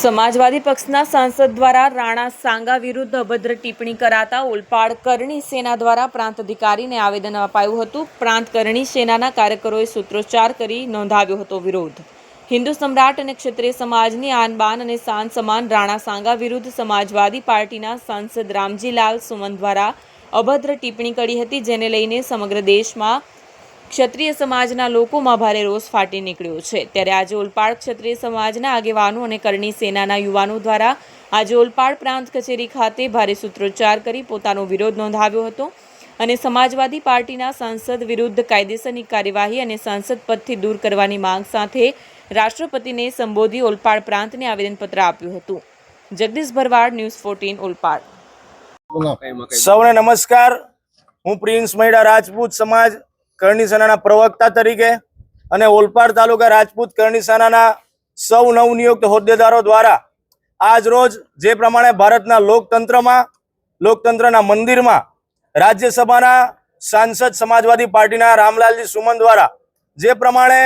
સમાજવાદી પક્ષના સાંસદ દ્વારા રાણા સાંગા વિરુદ્ધ અભદ્ર ટિપ્પણી કરાતા ઓલપાડ કરણી સેના દ્વારા પ્રાંત અધિકારીને આવેદન અપાયું હતું. પ્રાંત કરણી સેનાના કાર્યકરોએ સૂત્રોચ્ચાર કરી નોંધાવ્યો હતો વિરોધ. હિન્દુ સમ્રાટ અને ક્ષત્રિય સમાજની આનબાન અને સાન સમાન રાણા સાંગા વિરુદ્ધ સમાજવાદી પાર્ટીના સાંસદ રામજીલાલ સુમન દ્વારા અભદ્ર ટિપ્પણી કરી હતી, જેને લઈને સમગ્ર દેશમાં ક્ષત્રિય સમાજના લોકોમાં ભારે રોષ ફાટી નીકળ્યો છે. ત્યારે આજે ઓલપાડ ક્ષત્રિય સમાજના આગેવાનો અને કરણી સેનાના યુવાનો દ્વારા આજે ઓલપાડ પ્રાંત કચેરી ખાતે ભારે સૂત્રોચ્ચાર કરી પોતાનો વિરોધ નોંધાવ્યો હતો અને સમાજવાદી પાર્ટીના સાંસદ વિરુદ્ધ કાયદેસરની કાર્યવાહી અને સાંસદ પદથી દૂર કરવાની માંગ સાથે રાષ્ટ્રપતિને સંબોધી ઓલપાડ પ્રાંતને આવેદનપત્ર આપ્યું હતું. Jagdish Bharwad, news fourteen, Olpad. સૌને નમસ્કાર. હું પ્રિન્સ મહિડા રાજપૂત સમાજ કરણી સેનાના પ્રવક્તા તરીકે અને ઓલપાડ તાલુકા રાજપૂત કરણી સેનાના સૌ નવનિયુક્ત હોદ્દેદારો દ્વારા આજ રોજ જે પ્રમાણે ભારતના લોકતંત્રમાં, લોકતંત્રના મંદિરમાં રાજ્યસભાના સાંસદ સમાજવાદી પાર્ટીના રામલાલજી સુમન દ્વારા જે પ્રમાણે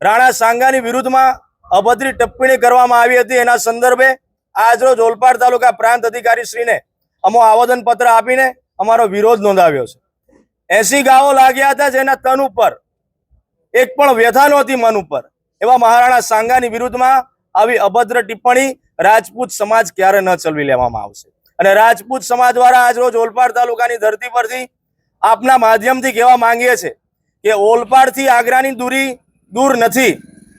રાણા સાંગાની વિરુદ્ધમાં અભદ્રી ટિપ્પણી કરવામાં આવી હતી, એના સંદર્ભે આજરોજ ઓલપાડ તાલુકા પ્રાંત અધિકારી શ્રીને અમો આવેદનપત્ર આપીને અમારો વિરોધ નોંધાવ્યો છે. એસી ગાઓ લાગ્યા હતા જેના તન ઉપર. એક પણ વ્યથા નહોતી મન ઉપર. એવા મહારાણા સાંગાની વિરુદ્ધમાં આવી અભદ્ર ટિપ્પણી રાજપૂત સમાજ ક્યારે ન ચલવી લેવામાં આવશે. અને રાજપૂત સમાજ દ્વારા આજ રોજ ઓલપાડ તાલુકાની ધરતી પરથી આપના માધ્યમથી કહેવા માંગીએ છે કે ઓલપાડથી આગ્રાની દૂરી દૂર નથી.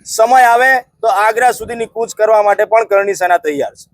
સમય આવે તો આગ્રા સુધીની કૂચ કરવા માટે પણ કરણી સેના તૈયાર છે.